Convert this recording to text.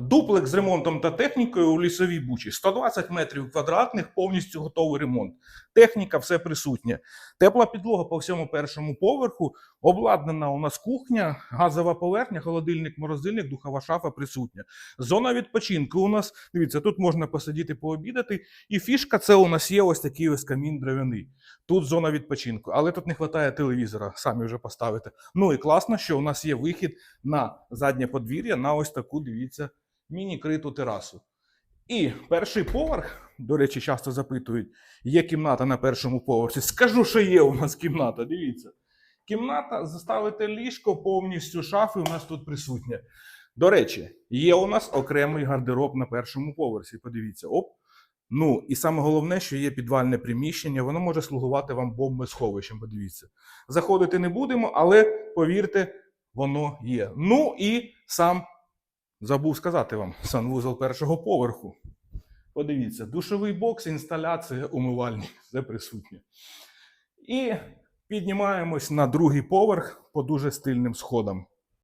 Дуплекс з ремонтом та технікою у лісовій бучі. 120 метрів квадратних, повністю готовий ремонт. Техніка все присутня. Тепла підлога по всьому першому поверху. Обладнана у нас кухня, газова поверхня, холодильник, морозильник, духова шафа присутня. Зона відпочинку у нас. Дивіться, тут можна посидіти, пообідати. І фішка це у нас є ось такий ось камін дровяний. Тут зона відпочинку, але тут не вистачає телевізора, самі вже поставите. Ну і класно, що у нас є вихід на заднє подвір'я на ось таку, дивіться, міні-криту терасу. І перший поверх, до речі, часто запитують, є кімната на першому поверсі. Скажу, що є у нас кімната, дивіться. Кімната, заставите ліжко, повністю шафи у нас тут присутня. До речі, є у нас окремий гардероб на першому поверсі. Подивіться, оп. Ну і саме головне, що є підвальне приміщення, воно може слугувати вам бомбосховищем. Подивіться. Заходити не будемо, але повірте, воно є. Ну і сам забув сказати вам санвузол першого поверху. Подивіться, душовий бокс, інсталяція, умивальні, все присутнє. І піднімаємось на другий поверх по дуже стильним сходам.